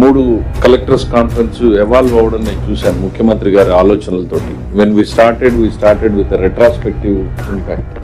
మూడు collectors conference evolve అవ్వడం నేను చూశాను ముఖ్యమంత్రి గారి ఆలోచనలతోటి. When we started we started with retrospective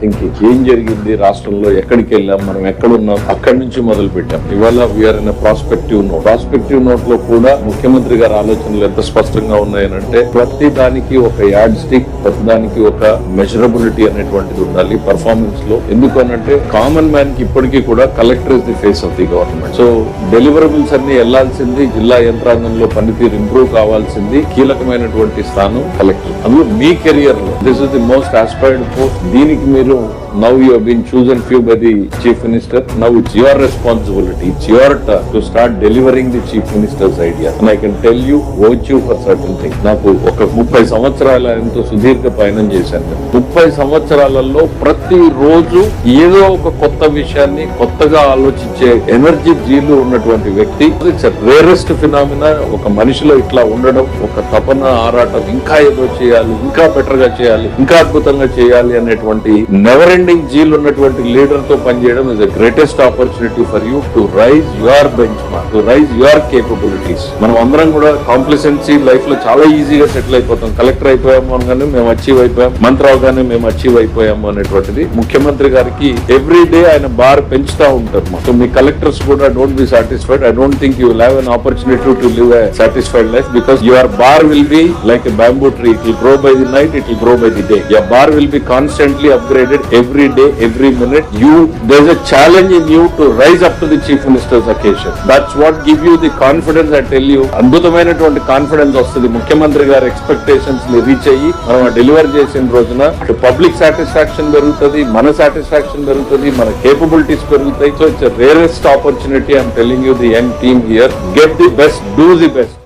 thinking ఏం జరిగింది? రాష్ట్రంలో ఎక్కడికి వెళ్ళాం? మనం ఎక్కడ ఉన్నాం అక్కడి నుంచి మొదలు పెట్టాం. ఇవాళ we are in prospective note prospective నోట్లో కూడా ముఖ్యమంత్రి గారి ఆలోచనలు ఎంత స్పష్టంగా ఉన్నాయనంటే ప్రతి దానికి ఒక యాడ్ స్టిక్ ప్రతి దానికి ఒక మెజరబిలిటీ అనేటువంటిది ఉండాలి పర్ఫార్మెన్స్లో. ఎందుకు అనంటే కామన్ మ్యాన్కి ఇప్పటికీ కూడా collector is the face of the government so deliverables అన్ని వెళ్ళాల్సింది జిల్లా యంత్రాంగంలో పనితీరు ఇంప్రూవ్ కావాల్సింది కీలకమైనటువంటి స్థానం కలెక్టర్. అందులో మీ కెరియర్లో this is the most aspired post దీనికి మీరు now you been chosen few by the chief minister now it's your responsibility it's your to start delivering the chief minister's idea I can tell you ouch you for certain thing నాకు ఒక ముప్పై సంవత్సరాల ఎంతో సుదీర్ఘ పయనం చేశాను. ముప్పై సంవత్సరాలలో ప్రతి రోజు ఏదో ఒక కొత్త విషయాన్ని కొత్తగా ఆలోచించే ఎనర్జీ జీలు ఉన్నటువంటి వ్యక్తి. ఇట్స్ రేరెస్ట్ ఫినామినా ఒక మనిషిలో ఇట్లా ఉండడం ఒక తపన ఆరాటం ఇంకా ఏదో చేయాలి ఇంకా బెటర్గా చేయాలి ఇంకా అద్భుతంగా చేయాలి అనేటువంటి నెవర్ స్టాండింగ్ జీల్ ఉన్నటువంటి లీడర్తో పనిచేయడం is the greatest opportunity for you to rise your benchmark to rise your capabilities మనం అందరం కూడా కాంప్లిసెన్సీ లైఫ్లో చాలా ఈజీగా సెటిల్ అయిపోతాం. కలెక్టర్ అయిపోయాము అనగానే మేము అచీవ్ అయిపోయాం. మంత్రి అవగానే మేము అచీవ్ అయిపోయాము అనేటువంటిది. ముఖ్యమంత్రి గారికి ఎవ్రీ డే ఆయన బార్ పెంచుతా ఉంటారు. సో మీ కలెక్టర్స్ కూడా don't be satisfied I don't think you have an opportunity to live a satisfied life because your bar will be like a bamboo tree it will grow by the night it will grow by the day your bar will be constantly upgraded every day every minute you there a challenge in you to rise up to the chief minister's occasion that's what give you the confidence I tell you అద్భుతమైనటువంటి confidence వస్తుంది. ముఖ్యమంత్రి గారి ఎక్స్పెక్టేషన్స్ని reach అయ్యి మనం deliver చేసిన రోజున అటు public satisfaction పెరుగుతుంది మన సాటిస్ఫాక్షన్ పెరుగుతుంది మన కేపబిలిటీస్ పెరుగుతాయి. So it's rarest opportunity I'm telling you the young team here get the best do the best